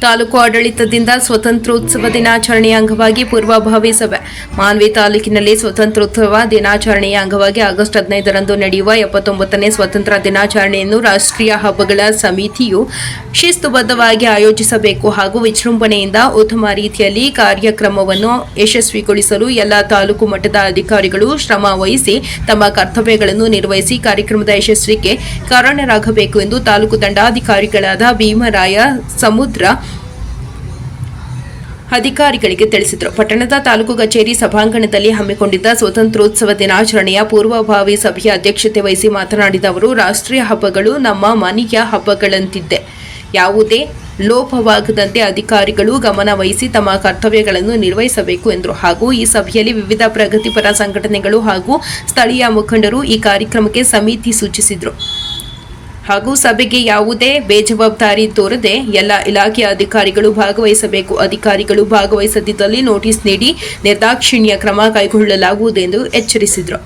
ತಾಲೂಕು ಆಡಳಿತದಿಂದ ಸ್ವತಂತ್ರೋತ್ಸವ ದಿನಾಚರಣೆಯ ಅಂಗವಾಗಿ ಪೂರ್ವಭಾವಿ ಸಭೆ. ಮಾನ್ವಿ ತಾಲೂಕಿನಲ್ಲಿ ಸ್ವತಂತ್ರೋತ್ಸವ ದಿನಾಚರಣೆಯ ಅಂಗವಾಗಿ ಆಗಸ್ಟ್ ಹದಿನೈದರಂದು ನಡೆಯುವ ಎಪ್ಪತ್ತೊಂಬತ್ತನೇ ಸ್ವಾತಂತ್ರ್ಯ ದಿನಾಚರಣೆಯನ್ನು ರಾಷ್ಟ್ರೀಯ ಹಬ್ಬಗಳ ಸಮಿತಿಯು ಶಿಸ್ತುಬದ್ಧವಾಗಿ ಆಯೋಜಿಸಬೇಕು ಹಾಗೂ ವಿಜೃಂಭಣೆಯಿಂದ ಉತ್ತಮ ರೀತಿಯಲ್ಲಿ ಕಾರ್ಯಕ್ರಮವನ್ನು ಯಶಸ್ವಿಗೊಳಿಸಲು ಎಲ್ಲ ತಾಲೂಕು ಮಟ್ಟದ ಅಧಿಕಾರಿಗಳು ಶ್ರಮ ವಹಿಸಿ ತಮ್ಮ ಕರ್ತವ್ಯಗಳನ್ನು ನಿರ್ವಹಿಸಿ ಕಾರ್ಯಕ್ರಮದ ಯಶಸ್ವಿಗೆ ಕಾರಣರಾಗಬೇಕು ಎಂದು ತಾಲೂಕು ದಂಡಾಧಿಕಾರಿಗಳಾದ ಭೀಮರಾಯ ಸಮುದ್ರ ಅಧಿಕಾರಿಗಳಿಗೆ ತಿಳಿಸಿದರು. ಪಟ್ಟಣದ ತಾಲೂಕು ಕಚೇರಿ ಸಭಾಂಗಣದಲ್ಲಿ ಹಮ್ಮಿಕೊಂಡಿದ್ದ ಸ್ವಾತಂತ್ರ್ಯೋತ್ಸವ ದಿನಾಚರಣೆಯ ಪೂರ್ವಭಾವಿ ಸಭೆಯ ಅಧ್ಯಕ್ಷತೆ ವಹಿಸಿ ಮಾತನಾಡಿದ ಅವರು, ರಾಷ್ಟ್ರೀಯ ಹಬ್ಬಗಳು ನಮ್ಮ ಮನೆಯ ಹಬ್ಬಗಳಂತಿದ್ದೆ. ಯಾವುದೇ ಲೋಪವಾಗದಂತೆ ಅಧಿಕಾರಿಗಳು ಗಮನ ವಹಿಸಿ ತಮ್ಮ ಕರ್ತವ್ಯಗಳನ್ನು ನಿರ್ವಹಿಸಬೇಕು ಎಂದರು. ಹಾಗೂ ಈ ಸಭೆಯಲ್ಲಿ ವಿವಿಧ ಪ್ರಗತಿಪರ ಸಂಘಟನೆಗಳು ಹಾಗೂ ಸ್ಥಳೀಯ ಮುಖಂಡರು ಈ ಕಾರ್ಯಕ್ರಮಕ್ಕೆ ಸಮಿತಿ ಸೂಚಿಸಿದರು. ಹಾಗೂ ಸಭೆಗೆ ಯಾವುದೇ ಬೇಜವಾಬ್ದಾರಿ ತೋರದೆ ಎಲ್ಲ ಇಲಾಖೆಯ ಅಧಿಕಾರಿಗಳು ಭಾಗವಹಿಸಬೇಕು. ಅಧಿಕಾರಿಗಳು ಭಾಗವಹಿಸದಿದ್ದಲ್ಲಿ ನೋಟಿಸ್ ನೀಡಿ ನಿರ್ದಾಕ್ಷಿಣ್ಯ ಕ್ರಮ ಕೈಗೊಳ್ಳಲಾಗುವುದು ಎಂದು ಎಚ್ಚರಿಸಿದರು.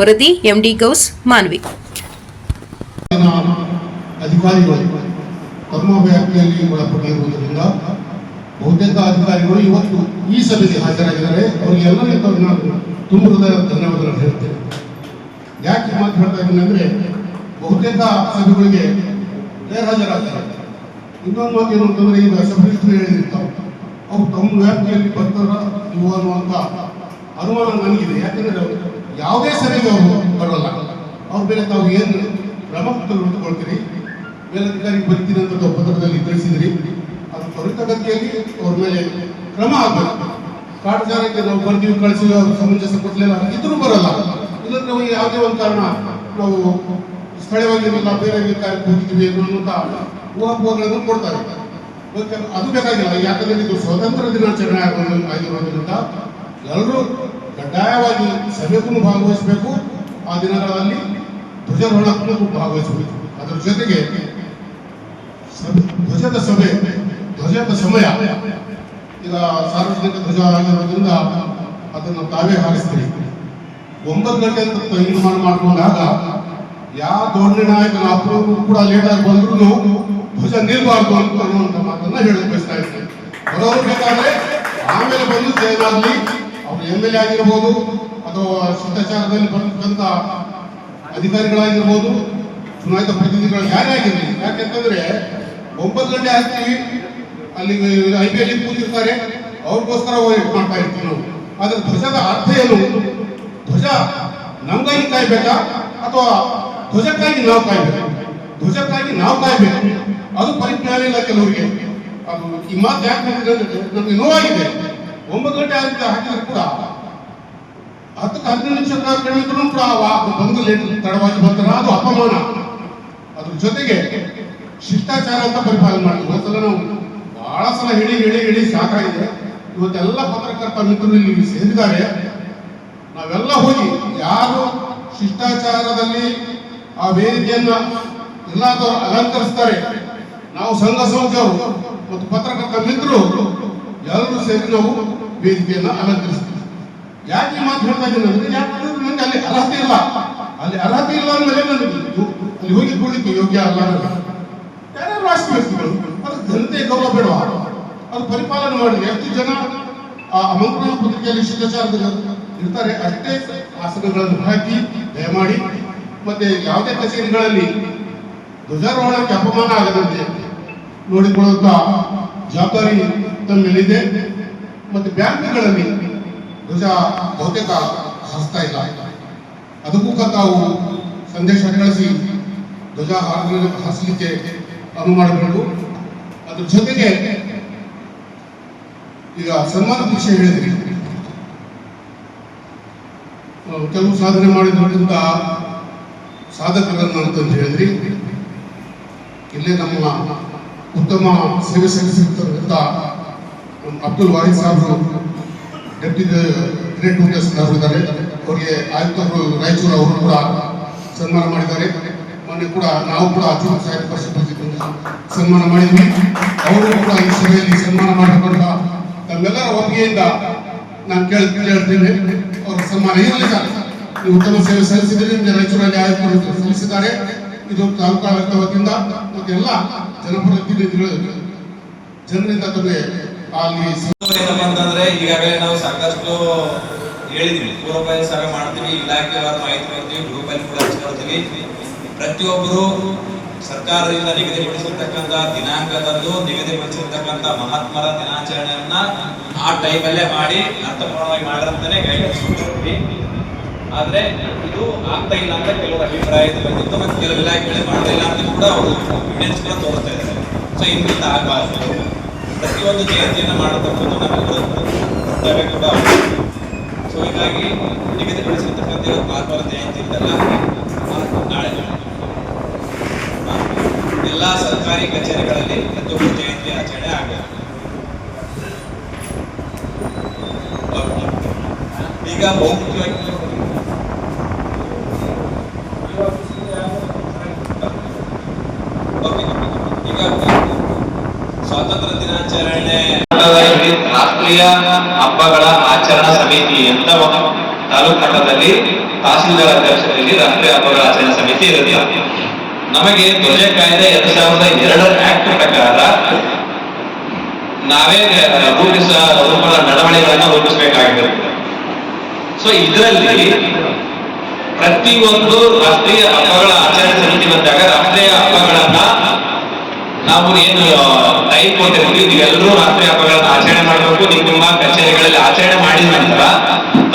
ವರದಿ ಎಂಡಿ ಗೌಸ್, ಮಾನ್ವಿ. ಅಧಿಕಾರಿಗಳು ಬಹುತೇಕ ಅಧಿಕಾರಿಗಳು ಇವತ್ತು ಈ ಸಭೆಗೆ ಹಾಜರಾಗಿದ್ದಾರೆ. ಅವರಿಗೆಲ್ಲರಿಗೂ ನಾನು ತುಂಬ ಧನ್ಯವಾದಗಳನ್ನು ಹೇಳ್ತೇನೆ ಯಾಕೆ ಮಾತು ಹೇಳ್ತಾ ಇದ್ದೀನಿ ಅಂದ್ರೆ ಬಹುತೇಕ ಸಭೆಗಳಿಗೆ ಇನ್ನೊಂದು ಮಾತು ಏನು ಅಂತಂದ್ರೆ ಈಗ ಸಭೆಗಳು ಹೇಳಿರ್ತಾವೆ ಅವ್ರು ತಮ್ಮ ವ್ಯಾಪ್ತಿಯಲ್ಲಿ ಬರ್ತಾರ ಇವು ಅನ್ನುವಂಥ ಅನುಮಾನ ನನಗಿದೆ. ಯಾಕಂದ್ರೆ ಯಾವುದೇ ಸಭೆಗೆ ಅವರು ಬರಲ್ಲ. ಅವ್ರ ಮೇಲೆ ತಾವು ಏನು ಕ್ರಮ ತೆಗೆದುಕೊಳ್ತೀರಿ ಮೇಲಧಿಕಾರಿ ಬರ್ತೀನಿ ಅಂತ ಪತ್ರದಲ್ಲಿ ತಿಳಿಸಿದ್ರಿ. ಅದು ತ್ವರಿತಗತಿಯಲ್ಲಿ ಅವ್ರ ಮೇಲೆ ಕ್ರಮ ಆಗಬೇಕು. ಕಾಟಗಾರಕ್ಕೆ ನಾವು ಬರ್ತೀವಿ ಕಳಿಸಿ ಅವ್ರು ಸಮಂಜಸ ಕೊಡ್ಲಿಲ್ಲ ಇದ್ರೂ ಬರಲ್ಲ. ಇಲ್ಲಂದ್ರೆ ಯಾವುದೇ ಒಂದು ಕಾರಣ ನಾವು ಸ್ಥಳೀಯವಾಗಿರಲಿಲ್ಲ ಬೇರೆ ಕಾರ್ಯಕ್ಕೆ ಹೋಗಿದ್ದೀವಿ ಅನ್ನುವಂಥ ಊಹಾಪೋಹಗಳನ್ನು ಕೊಡ್ತಾರೆ ಅದು ಬೇಕಾಗಿಲ್ಲ. ಯಾಕಂದ್ರೆ ಇದು ಸ್ವತಂತ್ರ ದಿನಾಚರಣೆ ಆಗಿರೋದ್ರಿಂದ ಎಲ್ಲರೂ ಕಡ್ಡಾಯವಾಗಿ ಸಭೆಗೂ ಭಾಗವಹಿಸಬೇಕು. ಆ ದಿನಗಳಲ್ಲಿ ಧ್ವಜಾರೋಹಣಕ್ಕೂ ಭಾಗವಹಿಸಬೇಕು. ಅದರ ಜೊತೆಗೆ ಧ್ವಜದ ಸಭೆ, ಧ್ವಜದ ಸಮಯ ಈಗ ಸಾರ್ವಜನಿಕ ಧ್ವಜ ಆಗಿರೋದ್ರಿಂದ ಅದನ್ನು ತಾವೇ ಹಾರಿಸ್ತೀರಿ. ಒಂಬತ್ತು ಗಂಟೆ ಅಂತ ತೀರ್ಮಾನ ಮಾಡಿಕೊಂಡಾಗ ಯಾವ ದೊಡ್ಡ ನಾಯಕನ ಅಪ್ರೂಪ ಕೂಡ ಆಗಿ ಬಂದ್ರು ಧ್ವಜ ನಿಲ್ಬಾರ್ದು ಅಂತ ಮಾತನ್ನ ಹೇಳಕ್ ಬಯಸ್ತಾ ಇದ್ದೇನೆ ಬೇಕಾದ್ರೆ ಆಮೇಲೆ ಬಂದು ಏನಾಗ್ಲಿ, ಅವ್ರು ಎಂ ಎಲ್ ಎ ಆಗಿರ್ಬೋದು ಅಥವಾ ಶಿಷ್ಟಾಚಾರದಲ್ಲಿ ಬರ್ತಕ್ಕಂಥ ಅಧಿಕಾರಿಗಳಾಗಿರ್ಬೋದು, ಚುನಾಯಿತ ಪ್ರತಿನಿಧಿಗಳು ಯಾರೇ ಆಗಿರಲಿ. ಯಾಕೆಂತಂದ್ರೆ ಒಂಬತ್ತು ಗಂಟೆ ಆಗ್ತೀವಿ ಅಲ್ಲಿ ಐ ಪಿ ಎಲ್ ಕೂತಿರ್ತಾರೆ. ಅವ್ರಿಗೋಸ್ಕರ ಮಾಡ್ತಾ ಇರ್ತೀವಿ ನಾವು. ಆದ್ರೆ ಧ್ವಜದ ಅರ್ಥ ಏನು? ಧ್ವಜ ನಮ್ಗಾಗಿ ಕಾಯ್ಬೇಕಾ ಅಥವಾ ಧ್ವಜಕ್ಕಾಗಿ ನಾವು ಕಾಯ್ಬೇಕು. ಧ್ವಜಕ್ಕಾಗಿ ನಾವು ಕಾಯ್ಬೇಕು. ಅದು ಪರಿಜ್ಞಾನ ಇಲ್ಲ ಕೆಲವರಿಗೆ. ಅದು ಈ ಮಾತು ಯಾಕೆ ನಮಗೆ ನೋವಾಗಿದೆ. ಒಂಬತ್ತು ಗಂಟೆ ಆಗಿದ್ದ ಹಾಕಿದ್ರೆ ಕೂಡ ಹತ್ತಕ್ಕೆ ಹದಿನೈದು ನಿಮಿಷ ಕೇಳಿದ್ರು ಕೂಡ ಬಂದು ಲೇಟ್ ತಡವಾಗಿ ಬರ್ತಾರೆ ಅದು ಅಪಮಾನ. ಅದ್ರ ಜೊತೆಗೆ ಶಿಷ್ಟಾಚಾರ ಅಂತ ಪರಿಪಾಲನೆ ಮಾಡ್ತೀವಿ. ಒಂದ್ಸಲ ನಾವು ಬಹಳ ಸಲ ಹೇಳಿ ಹೇಳಿ ಹೇಳಿ ಸಾಕಾಗಿದೆ. ಇವತ್ತೆಲ್ಲ ಪತ್ರಕರ್ತ ಮಿತ್ರರು ಇಲ್ಲಿ ಸೇರಿದ್ದಾರೆ. ನಾವೆಲ್ಲ ಹೋಗಿ ಯಾರು ಶಿಷ್ಟಾಚಾರದಲ್ಲಿ ಆ ವೇದಿಕೆಯನ್ನ ಎಲ್ಲಾದರೂ ಅಲಂಕರಿಸ್ತಾರೆ. ನಾವು ಸಂಘ ಸಂಸ್ಥೆಯವರು ಮತ್ತು ಪತ್ರಕರ್ತ ಮಿತ್ರರು ಎಲ್ಲರೂ ಸೇರಿ ನಾವು ವೇದಿಕೆಯನ್ನ ಅಲಂಕರಿಸ್ತೀವಿ. ಯಾಕೆ ಮಾತು ಹೇಳ್ತಾ ಇದ್ದೀನಿ ಯಾಕಂದ್ರೆ ನನಗೆ ಅಲ್ಲಿ ಅರ್ಹತೆ ಇಲ್ಲ. ಅಲ್ಲಿ ಅರ್ಹತೆ ಇಲ್ಲ ಅಂದ್ರೆ ನನಗೆ ಅಲ್ಲಿ ಹೋಗಿ ಕೂಡಲಿಕ್ಕೆ ಯೋಗ್ಯ ಅಲ್ಲ ಯಾರ್ಯಾರು ರಾಷ್ಟ್ರ ವ್ಯಕ್ತಿಗಳು, ಅದು ಜನತೆ ಗೌರವ ಬೇಡ ಅದು ಪರಿಪಾಲನೆ ಮಾಡಿ ಎಷ್ಟು ಜನ ಆ ಆಮಂತ್ರಣ ಪತ್ರಿಕೆಯಲ್ಲಿ ಶಿಷ್ಟಾಚಾರದಲ್ಲಿ ಇರ್ತಾರೆ ಅಷ್ಟೇ ಆಸನಗಳನ್ನು ಹಾಕಿ, ದಯಮಾಡಿ ಮತ್ತೆ ಯಾವುದೇ ಕಚೇರಿಗಳಲ್ಲಿ ಧ್ವಜಾರೋಹಣಕ್ಕೆ ಅಪಮಾನ ಆಗದಂತೆ ನೋಡಿಕೊಳ್ಳುವಂತ ಜವಾಬ್ದಾರಿ ತಮ್ಮ ಮೇಲಿದೆ. ಮತ್ತೆ ಬ್ಯಾಂಕ್ಗಳಲ್ಲಿ ಧ್ವಜ ಬಹುತೇಕ ಹಸ್ತಾ ಇಲ್ಲ. ಅದಕ್ಕೂ ಕ ತಾವು ಸಂದೇಶ ಕಳಿಸಿ ಧ್ವಜ ಹಾರ- ಹಾರಿಸಲಿಕ್ಕೆ ಅನುವು ಮಾಡಬೇಕು ಅದ್ರ ಜೊತೆಗೆ ಈಗ ಸನ್ಮಾನ ವಿಷಯ ಹೇಳಿದ್ರಿ. ಕೆಲವು ಸಾಧನೆ ಮಾಡಿದ್ರಿಂದ ಸಾಧಕರನ್ನು ಅಂತಂದು ಹೇಳಿದ್ರಿ, ಇಲ್ಲೇ ನಮ್ಮ ಉತ್ತಮ ಸೇವೆ ಸಲ್ಲಿಸಿರ್ತಕ್ಕಂಥ ಅಬ್ದುಲ್ ವಾಹಿದ್ ಸಾಹೇಬರು ಡೆಪ್ಟಿ ಗ್ರೇಟ್ ವಿಟ್ನೆಸ್ ಇದ್ದಾರೆ. ಅವರಿಗೆ ಆಯುಕ್ತರು ರಾಯಚೂರು ಅವರು ಕೂಡ ಸನ್ಮಾನ ಮಾಡಿದ್ದಾರೆ. ಮೊನ್ನೆ ಕೂಡ ನಾವು ಕೂಡ ಅಚೂರು ಸಾಹಿತ್ಯ ಪರಿಷತ್ ಸನ್ಮಾನ ಮಾಡಿದ್ವಿ. ಅವರು ಕೂಡ ಈ ಸಭೆಯಲ್ಲಿ ಸನ್ಮಾನ ಮಾಡಿಕೊಂಡ ತಮ್ಮೆಲ್ಲರ ಒಪ್ಪಿಗೆಯಿಂದ ನಾನು ಕೇಳಿ ಅವರ ಸನ್ಮಾನ ಇರಲಿ ಉತ್ತಮ ಸೇವೆ ಸಲ್ಲಿಸಿದರೆ ನಿಮಗೆ ರಾಯಚೂರಲ್ಲಿ ಆಯುಕ್ತರು ಸಲ್ಲಿಸಿದ್ದಾರೆ. ಇದು ತಾಲೂಕು ವತಿಯಿಂದ. ಮತ್ತು ಎಲ್ಲ ಜನಪ್ರತಿನಿಧಿಗಳು, ಜನರಿಂದ ತಮಗೆ ಅಲ್ಲಿ ಅಂತಂದ್ರೆ ಈಗಾಗಲೇ ನಾವು ಸಾಕಷ್ಟು ಹೇಳಿದ್ವಿ. ಪೂರ್ವಪಾಯ ಸಭೆ ಮಾಡ್ತೀವಿ, ಇಲಾಖೆ ಮಾಹಿತಿ ಕೊಡ್ತೀವಿ ಗ್ರೂಪಲ್ಲಿ ಕೂಡ ಹಂಚ್ಕೊಳ್ತೀವಿ ಪ್ರತಿಯೊಬ್ಬರು ಸರ್ಕಾರದಿಂದ ನಿಗದಿಪಡಿಸಿರ್ತಕ್ಕಂಥ ದಿನಾಂಕದಂದು ನಿಗದಿಪಡಿಸಿರ್ತಕ್ಕಂಥ ಮಹಾತ್ಮರ ದಿನಾಚರಣೆಯನ್ನ ಆ ಟೈಮಲ್ಲೇ ಮಾಡಿ, ಅರ್ಥಪೂರ್ಣವಾಗಿ ಮಾಡಿರಂತಾನೆ ಗೈಡೆನ್ಸ್ ಕೊಡ್ತೀವಿ ಆದ್ರೆ ಇದು ಆಗ್ತಾ ಇಲ್ಲ ಅಂತ ಕೆಲವರು ಅಭಿಪ್ರಾಯ ಬಂದಿತ್ತು ಮತ್ತೆ ಕೆಲವು ಇಲಾಖೆಗಳು ಮಾಡ್ತಾ ಇಲ್ಲ ಅಂತ ಕೂಡ ಅವರು ಎವಿಡೆನ್ಸ್ ಕೂಡ ತೋರಿಸ್ತಾ ಇದ್ದಾರೆ. ಸೊ ಇಂದ ಆಗಬಾರ್ದು ಪ್ರತಿಯೊಂದು ಜಯಂತಿಯನ್ನು ಮಾಡತಕ್ಕಂಥ ನಮ್ಮೆಲ್ಲರ ಕರ್ತವ್ಯ ಕೂಡ. ಸೊ ಹೀಗಾಗಿ ನಿಗದಿಪಡಿಸಿರ್ತಕ್ಕಂಥ ಮಹಾತ್ಮರ ಜಯಂತಿ ಇದ್ದಲ್ಲ ನಾಳೆ ಎಲ್ಲ ಸರ್ಕಾರಿ ಕಚೇರಿಗಳಲ್ಲಿ ಪ್ರತಿಯೊಬ್ಬರು ಜಯಂತಿ ಆಚರಣೆ ಆಗಬೇಕು ಈಗ ಬಹುಮುಖ್ಯವಾಗಿ ಓಕೆ. ಈಗ ಸ್ವಾತಂತ್ರ್ಯ ದಿನಾಚರಣೆ ಮಟ್ಟದಲ್ಲಿ ರಾಷ್ಟ್ರೀಯ ಹಬ್ಬಗಳ ಆಚರಣಾ ಸಮಿತಿ ಅಂತ ಒಂದು ತಾಲೂಕು ಮಟ್ಟದಲ್ಲಿ ತಹಸೀಲ್ದಾರ್ ಅಧ್ಯಕ್ಷತೆಯಲ್ಲಿ ರಾಷ್ಟ್ರೀಯ ಆಚರಣೆ ಸಮಿತಿ ಇರುತ್ತೆ ನಮಗೆ ಧ್ವಜ ಕಾಯ್ದೆ ಎರಡ್ ಸಾವಿರದ ಎರಡರ ಆಕ್ಟ್ ಪ್ರಕಾರ ನಾವೇ ರೂಪಿಸ ರೂಪದ ನಡವಳಿಕೆಗಳನ್ನ ರೂಪಿಸಬೇಕಾಗಿರುತ್ತೆ ಸೊ ಇದರಲ್ಲಿ ಪ್ರತಿಯೊಂದು ರಾಷ್ಟ್ರೀಯ ಹಬ್ಬಗಳ ಆಚರಣೆ ಸಮಿತಿ ಬಂದಾಗ ರಾಷ್ಟ್ರೀಯ ಹಬ್ಬಗಳನ್ನ ನಾವು ಏನು ಟೈಮ್ ಕೊಟ್ಟಿರ್ತೀವಿ. ನೀವೆಲ್ಲರೂ ರಾಷ್ಟ್ರೀಯ ಹಬ್ಬಗಳನ್ನ ಆಚರಣೆ ಮಾಡಬೇಕು. ನಿಮ್ಮ ಕಚೇರಿಗಳಲ್ಲಿ ಆಚರಣೆ ಮಾಡಿದ ನಂತರ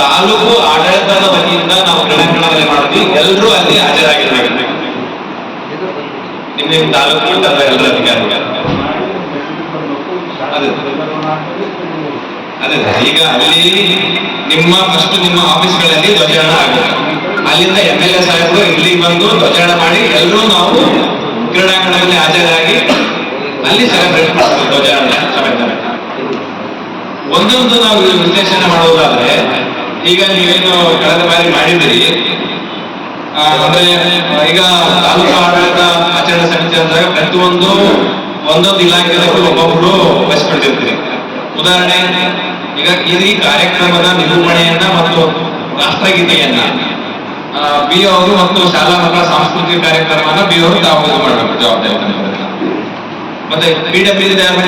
ತಾಲೂಕು ಆಡಳಿತದ ವತಿಯಿಂದ ನಾವು ಕ್ರೀಡಾಂಗಣದಲ್ಲಿ ಮಾಡ್ತೀವಿ ಎಲ್ಲರೂ ಅಲ್ಲಿ ಹಾಜರಾಗಿರ್ಬೇಕು ನಿಮ್ಮ ನಿಮ್ಮ ತಾಲೂಕು ಮಟ್ಟದ ಎಲ್ಲ ಅಧಿಕಾರಿಗಳು ಅದೇ ಈಗ ಅಲ್ಲಿ ನಿಮ್ಮ ಫಸ್ಟ್ ನಿಮ್ಮ ಆಫೀಸ್ಗಳಲ್ಲಿ ಧ್ವಜಾರೋಹಣ ಆಗುತ್ತೆ ಅಲ್ಲಿಂದ ಎಂ ಎಲ್ ಎ ಸಾಹೇಬರು ಇಲ್ಲಿಗೆ ಬಂದು ಧ್ವಜಾರೋಹಣ ಮಾಡಿ ಎಲ್ಲರೂ ನಾವು ಕ್ರೀಡಾಂಗಣದಲ್ಲಿ ಹಾಜರಾಗಿ ಅಲ್ಲಿ ಸೆಲೆಬ್ರೇಟ್ ಮಾಡ್ತೀವಿ ಧ್ವಜಾರೋಹಣ ಸಮೇತ ಒಂದೊಂದು ನಾವು ವಿಶ್ಲೇಷಣೆ ಮಾಡುವುದಾದ್ರೆ ಈಗ ನೀವೇನು ಕಳೆದ ಬಾರಿ ಮಾಡಿದ್ರಿ ಅಂದ್ರೆ, ಈಗ ತಾಲೂಕು ಆಡಳಿತ ಆಚರಣೆ ಸಮಿತಿ ಅಂದಾಗ ಪ್ರತಿಯೊಂದು ಒಂದೊಂದು ಇಲಾಖೆದವರು ಒಬ್ಬೊಬ್ರು ವಹಿಸ್ಕೊಳ್ತಿರ್ತೀರಿ ಉದಾಹರಣೆ, ಈಗ ಈ ಕಾರ್ಯಕ್ರಮದ ನಿರೂಪಣೆಯನ್ನ ಮತ್ತು ರಾಷ್ಟ್ರಗೀತೆಯನ್ನ ಬಿ ಅವರು ಮತ್ತು ಶಾಲಾ ಮಕ್ಕಳ ಸಾಂಸ್ಕೃತಿಕ ಕಾರ್ಯಕ್ರಮವನ್ನ ಬಿ ಅವರು ತಾವು ಮಾಡಬೇಕು, ಜವಾಬ್ದಾರಿ ಮತ್ತೆ ಪಿ ಡಬ್ಲ್ಯೂ ತಯಾರು